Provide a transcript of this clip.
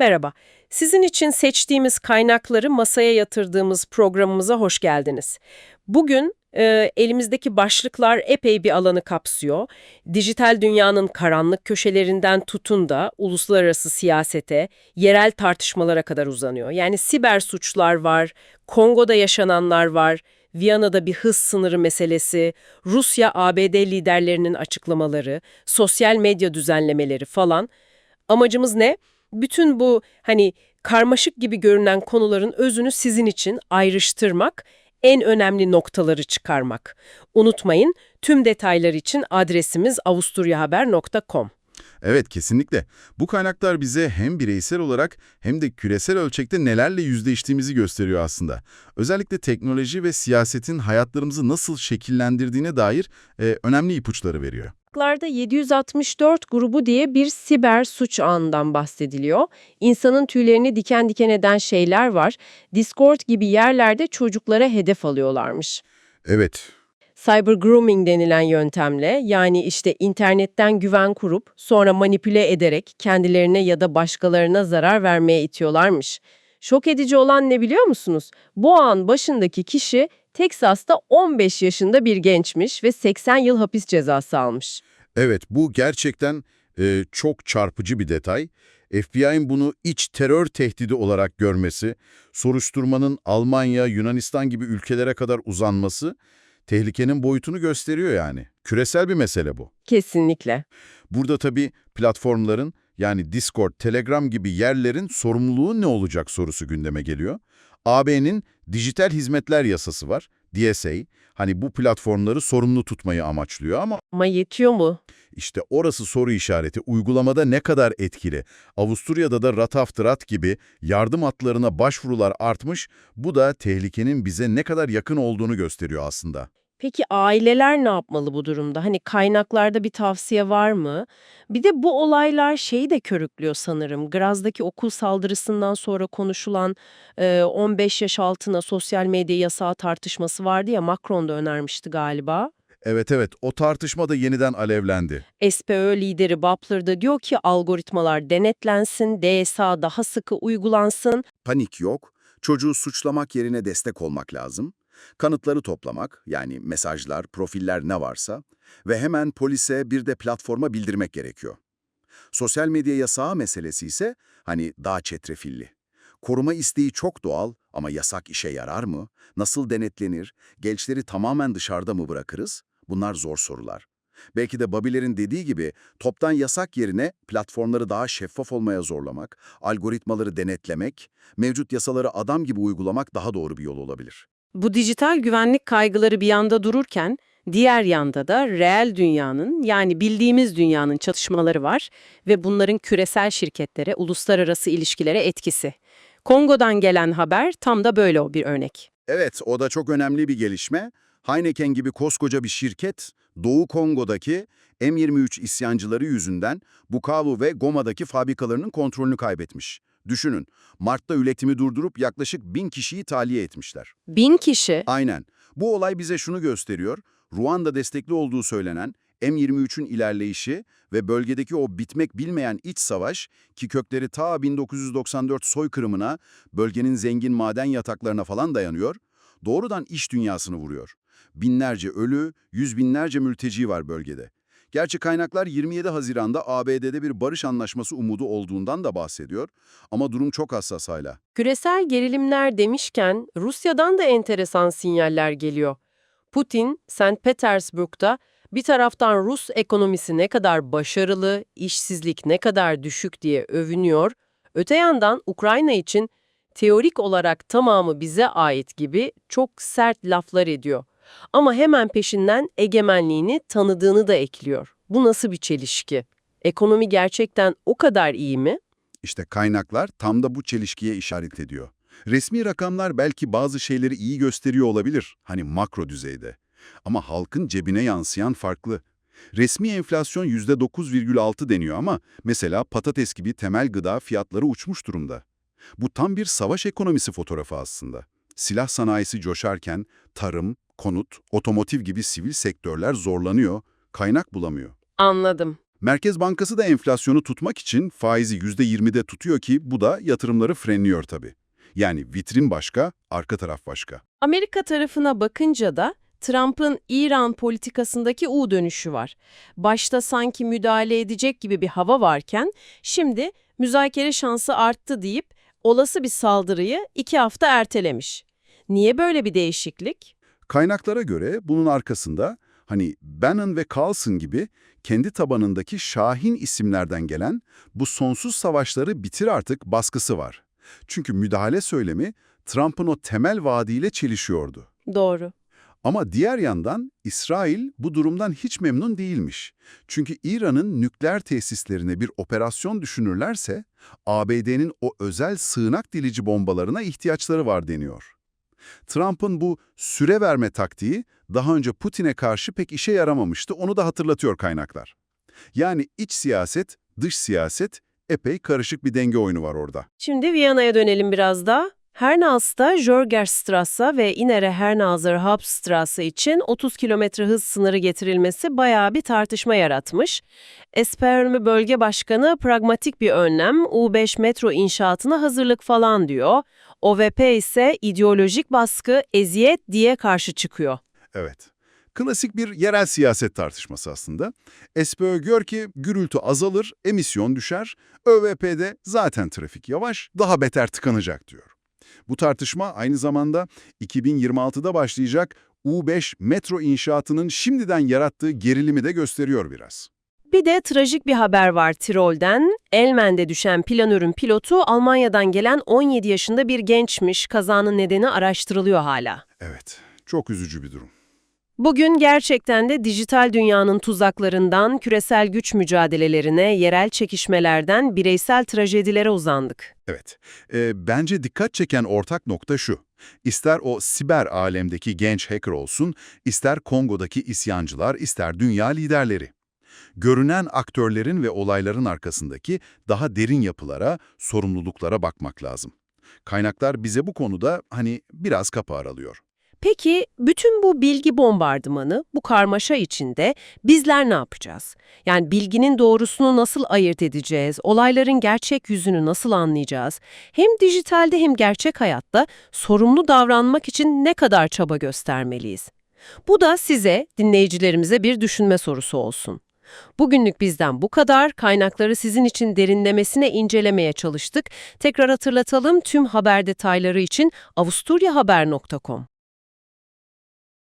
Merhaba. Sizin için seçtiğimiz kaynakları masaya yatırdığımız programımıza hoş geldiniz. Bugün e, elimizdeki başlıklar epey bir alanı kapsıyor. Dijital dünyanın karanlık köşelerinden tutun da uluslararası siyasete, yerel tartışmalara kadar uzanıyor. Yani siber suçlar var, Kongo'da yaşananlar var, Viyana'da bir hız sınırı meselesi, Rusya-ABD liderlerinin açıklamaları, sosyal medya düzenlemeleri falan. Amacımız ne? Bütün bu hani karmaşık gibi görünen konuların özünü sizin için ayrıştırmak, en önemli noktaları çıkarmak. Unutmayın, tüm detaylar için adresimiz avusturyahaber.com. Evet, kesinlikle. Bu kaynaklar bize hem bireysel olarak hem de küresel ölçekte nelerle yüzleştiğimizi gösteriyor aslında. Özellikle teknoloji ve siyasetin hayatlarımızı nasıl şekillendirdiğine dair e, önemli ipuçları veriyor. Kaynaklarda 764 grubu diye bir siber suç ağından bahsediliyor. İnsanın tüylerini diken diken eden şeyler var. Discord gibi yerlerde çocuklara hedef alıyorlarmış. Evet, Cyber grooming denilen yöntemle yani işte internetten güven kurup sonra manipüle ederek kendilerine ya da başkalarına zarar vermeye itiyorlarmış. Şok edici olan ne biliyor musunuz? Bu ağın başındaki kişi Teksas'ta 15 yaşında bir gençmiş ve 80 yıl hapis cezası almış. evet bu gerçekten e, çok çarpıcı bir detay. FBI'nin bunu iç terör tehdidi olarak görmesi, soruşturmanın Almanya, Yunanistan gibi ülkelere kadar uzanması tehlikenin boyutunu gösteriyor yani. Küresel bir mesele bu. Kesinlikle. Burada tabii platformların yani Discord, Telegram gibi yerlerin sorumluluğu ne olacak sorusu gündeme geliyor. AB'nin dijital hizmetler yasası var, DSA. Hani bu platformları sorumlu tutmayı amaçlıyor ama Ama yetiyor mu? işte orası soru işareti. Uygulamada ne kadar etkili? Avusturya'da da Rataftırat gibi yardım hatlarına başvurular artmış. Bu da tehlikenin bize ne kadar yakın olduğunu gösteriyor aslında. Peki aileler ne yapmalı bu durumda? Hani kaynaklarda bir tavsiye var mı? Bir de bu olaylar şeyi de körüklüyor sanırım. Graz'daki okul saldırısından sonra konuşulan e, 15 yaş altına sosyal medya yasağı tartışması vardı ya Macron da önermişti galiba. Evet evet, o tartışma da yeniden alevlendi. SPÖ lideri Bapler da diyor ki algoritmalar denetlensin, DSA daha sıkı uygulansın. Panik yok, çocuğu suçlamak yerine destek olmak lazım. Kanıtları toplamak, yani mesajlar, profiller ne varsa ve hemen polise bir de platforma bildirmek gerekiyor. Sosyal medya yasağı meselesi ise hani daha çetrefilli. Koruma isteği çok doğal ama yasak işe yarar mı? Nasıl denetlenir? Gençleri tamamen dışarıda mı bırakırız? Bunlar zor sorular. Belki de Babiler'in dediği gibi toptan yasak yerine platformları daha şeffaf olmaya zorlamak, algoritmaları denetlemek, mevcut yasaları adam gibi uygulamak daha doğru bir yol olabilir. Bu dijital güvenlik kaygıları bir yanda dururken, diğer yanda da reel dünyanın yani bildiğimiz dünyanın çatışmaları var ve bunların küresel şirketlere, uluslararası ilişkilere etkisi. Kongo'dan gelen haber tam da böyle bir örnek. Evet, o da çok önemli bir gelişme. Heineken gibi koskoca bir şirket, Doğu Kongo'daki M23 isyancıları yüzünden Bukavu ve Goma'daki fabrikalarının kontrolünü kaybetmiş. Düşünün, Mart'ta üretimi durdurup yaklaşık bin kişiyi tahliye etmişler. Bin kişi Aynen. Bu olay bize şunu gösteriyor. Ruanda destekli olduğu söylenen M23'ün ilerleyişi ve bölgedeki o bitmek bilmeyen iç savaş ki kökleri ta 1994 soykırımına, bölgenin zengin maden yataklarına falan dayanıyor, doğrudan iş dünyasını vuruyor. Binlerce ölü, yüz binlerce mülteci var bölgede. Gerçi kaynaklar 27 Haziran'da ABD'de bir barış anlaşması umudu olduğundan da bahsediyor ama durum çok hassas hala. Küresel gerilimler demişken Rusya'dan da enteresan sinyaller geliyor. Putin, St. Petersburg'da bir taraftan Rus ekonomisi ne kadar başarılı, işsizlik ne kadar düşük diye övünüyor, öte yandan Ukrayna için teorik olarak tamamı bize ait gibi çok sert laflar ediyor. Ama hemen peşinden egemenliğini tanıdığını da ekliyor. Bu nasıl bir çelişki? Ekonomi gerçekten o kadar iyi mi? İşte kaynaklar tam da bu çelişkiye işaret ediyor. Resmi rakamlar belki bazı şeyleri iyi gösteriyor olabilir, hani makro düzeyde. Ama halkın cebine yansıyan farklı. Resmi enflasyon %9,6 deniyor ama mesela patates gibi temel gıda fiyatları uçmuş durumda. Bu tam bir savaş ekonomisi fotoğrafı aslında. Silah sanayisi coşarken tarım, konut, otomotiv gibi sivil sektörler zorlanıyor, kaynak bulamıyor. Anladım. Merkez Bankası da enflasyonu tutmak için faizi %20'de tutuyor ki bu da yatırımları frenliyor tabii. Yani vitrin başka, arka taraf başka. Amerika tarafına bakınca da Trump'ın İran politikasındaki U dönüşü var. Başta sanki müdahale edecek gibi bir hava varken şimdi müzakere şansı arttı deyip olası bir saldırıyı iki hafta ertelemiş. Niye böyle bir değişiklik? Kaynaklara göre bunun arkasında hani Bannon ve Carlson gibi kendi tabanındaki şahin isimlerden gelen bu sonsuz savaşları bitir artık baskısı var. Çünkü müdahale söylemi Trump'ın o temel vaadiyle çelişiyordu. Doğru. Ama diğer yandan İsrail bu durumdan hiç memnun değilmiş. Çünkü İran'ın nükleer tesislerine bir operasyon düşünürlerse ABD'nin o özel sığınak dilici bombalarına ihtiyaçları var deniyor. Trump'ın bu süre verme taktiği daha önce Putin'e karşı pek işe yaramamıştı, onu da hatırlatıyor kaynaklar. Yani iç siyaset, dış siyaset epey karışık bir denge oyunu var orada. Şimdi Viyana'ya dönelim biraz da. Hernals'ta Jörgerstrasse ve Innere Hernauser Hauptstrasse için 30 kilometre hız sınırı getirilmesi bayağı bir tartışma yaratmış. Espermi Bölge Başkanı pragmatik bir önlem, U5 metro inşaatına hazırlık falan diyor. OVP ise ideolojik baskı, eziyet diye karşı çıkıyor. Evet. Klasik bir yerel siyaset tartışması aslında. SPÖ gör ki gürültü azalır, emisyon düşer, ÖVP'de zaten trafik yavaş, daha beter tıkanacak diyor. Bu tartışma aynı zamanda 2026'da başlayacak U5 metro inşaatının şimdiden yarattığı gerilimi de gösteriyor biraz. Bir de trajik bir haber var Tirol'den. Elmen'de düşen planörün pilotu Almanya'dan gelen 17 yaşında bir gençmiş. Kazanın nedeni araştırılıyor hala. Evet, çok üzücü bir durum. Bugün gerçekten de dijital dünyanın tuzaklarından küresel güç mücadelelerine, yerel çekişmelerden bireysel trajedilere uzandık. Evet, e, bence dikkat çeken ortak nokta şu. İster o siber alemdeki genç hacker olsun, ister Kongo'daki isyancılar, ister dünya liderleri. Görünen aktörlerin ve olayların arkasındaki daha derin yapılara, sorumluluklara bakmak lazım. Kaynaklar bize bu konuda hani biraz kapı aralıyor. Peki bütün bu bilgi bombardımanı, bu karmaşa içinde bizler ne yapacağız? Yani bilginin doğrusunu nasıl ayırt edeceğiz? Olayların gerçek yüzünü nasıl anlayacağız? Hem dijitalde hem gerçek hayatta sorumlu davranmak için ne kadar çaba göstermeliyiz? Bu da size, dinleyicilerimize bir düşünme sorusu olsun. Bugünlük bizden bu kadar. Kaynakları sizin için derinlemesine incelemeye çalıştık. Tekrar hatırlatalım tüm haber detayları için avusturyahaber.com.